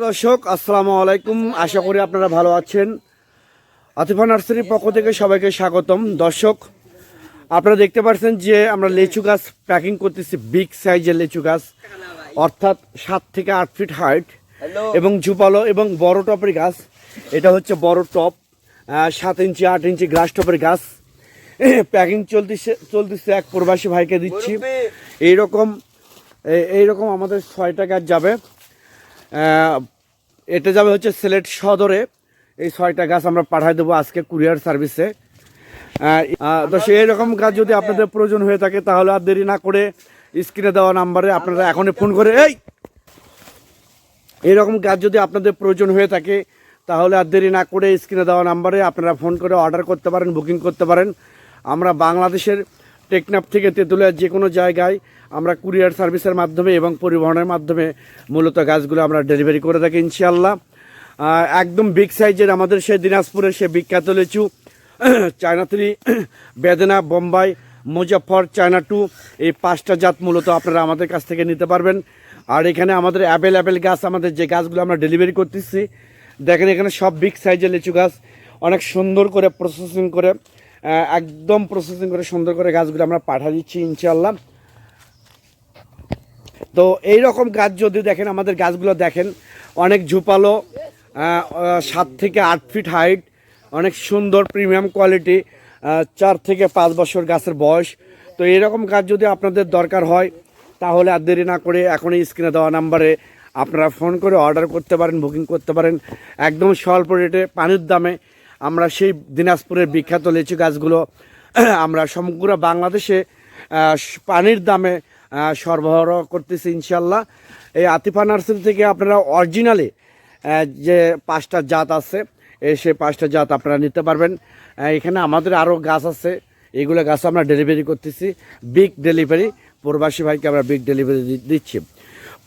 দর্শক আসসালামু আলাইকুম। আশা করি আপনারা ভালো আছেন। আতিফা নার্সারির পক্ষ থেকে সবাইকে স্বাগতম। দর্শক আপনারা দেখতে পাচ্ছেন যে আমরা লিচু গাছ প্যাকিং করতেছি বিগ সাইজের লিচু গাছ অর্থাৎ সাত থেকে আট ফিট হাইট এবং ঝুপালো এবং বড় টপের গাছ। এটা হচ্ছে বড় টপ সাত ইঞ্চি আট ইঞ্চি গ্রাস টপের গাছ। প্যাকিং চলতেছে চলতেছে এক প্রবাসী ভাইকে দিচ্ছি। এইরকম এই- এইরকম আমাদের ছয়টা গাছ যাবে। এটা যাবে হচ্ছে সিলেট সদরে। এই ছয়টা গাছ আমরা পাঠাই দেবো আজকে কুরিয়ার সার্ভিসে। তো সেই রকম গাছ যদি আপনাদের প্রয়োজন হয়ে থাকে, তাহলে আর দেরি না করে স্ক্রিনে দেওয়া নাম্বারে আপনারা এখনই ফোন করে, এই! এইরকম গাছ যদি আপনাদের প্রয়োজন হয়ে থাকে, তাহলে আর দেরি না করে স্ক্রিনে দেওয়া নাম্বারে আপনারা ফোন করে অর্ডার করতে পারেন, বুকিং করতে পারেন। আমরা বাংলাদেশের টেকনাফ থেকে তেঁতুলিয়ার যে কোনো জায়গায় আমরা কুরিয়ার সার্ভিসের মাধ্যমে এবং পরিবহনের মাধ্যমে মূলত গাছগুলো আমরা ডেলিভারি করে থাকি ইনশাল্লাহ একদম বিগ সাইজের আমাদের সে দিনাজপুরের সে বিখ্যাত লিচু, চায়না থ্রি, বেদনা, বোম্বাই মুজাফর চায়না টু, এই পাঁচটা জাত মূলত আপনারা আমাদের কাছ থেকে নিতে পারবেন। আর এখানে আমাদের অ্যাভেলেবেল গাছ, আমাদের যে গাছগুলো আমরা ডেলিভারি করতেছি, দেখেন এখানে সব বিগ সাইজের লিচু গাছ, অনেক সুন্দর করে প্রসেসিং করে একদম প্রসেসিং করে সুন্দর করে গাছগুলো আমরা পাঠা দিচ্ছি ইনশাল্লাহ তো এই রকম গাছ যদি দেখেন, আমাদের গাছগুলো দেখেন, অনেক ঝুপালো সাত থেকে আট ফিট হাইট অনেক সুন্দর প্রিমিয়াম কোয়ালিটি চার থেকে পাঁচ বছর গাছের বয়স। তো এরকম গাছ যদি আপনাদের দরকার হয়, তাহলে আর দেরি না করে এখনই স্ক্রিনে দেওয়া নাম্বারে আপনারা ফোন করে অর্ডার করতে পারেন বুকিং করতে পারেন। একদম স্বল্প রেটে পানির দামে আমরা সেই দিনাজপুরের বিখ্যাত লিচু গাছগুলো, আমরা সমগ্র বাংলাদেশে পানির দামে সরবরাহ করতেছি ইনশাল্লাহ এই আতিফা নার্সারি থেকে আপনারা অরিজিনালি যে পাঁচটা জাত আছে সেই পাঁচটা জাত আপনারা নিতে পারবেন। এখানে আমাদের আরও গাছ আছে, এগুলো গাছ আমরা ডেলিভারি করতেছি, বিগ ডেলিভারি। প্রবাসী ভাইকে আমরা বিগ ডেলিভারি দিচ্ছি।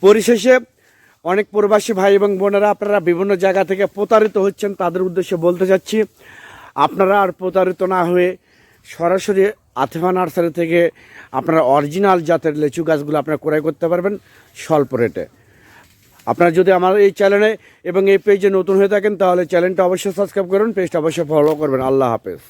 পরিশেষে অনেক প্রবাসী ভাই এবং বোনেরা আপনারা বিভিন্ন জায়গা থেকে প্রতারিত হচ্ছেন, তাদের উদ্দেশ্যে বলতে চাচ্ছি, আপনারা আর প্রতারিত না হয়ে সরাসরি আথেফা নার্সারি থেকে আপনারা অরিজিনাল জাতের লিচু গাছগুলো আপনারা ক্রয় করতে পারবেন স্বল্প রেটে। আপনারা যদি আমার এই চ্যানেলে এবং এই পেজে নতুন হয়ে থাকেন, তাহলে চ্যানেলটা অবশ্যই সাবস্ক্রাইব করুন, পেজটা অবশ্যই ফলো করবেন। আল্লাহ হাফেজ।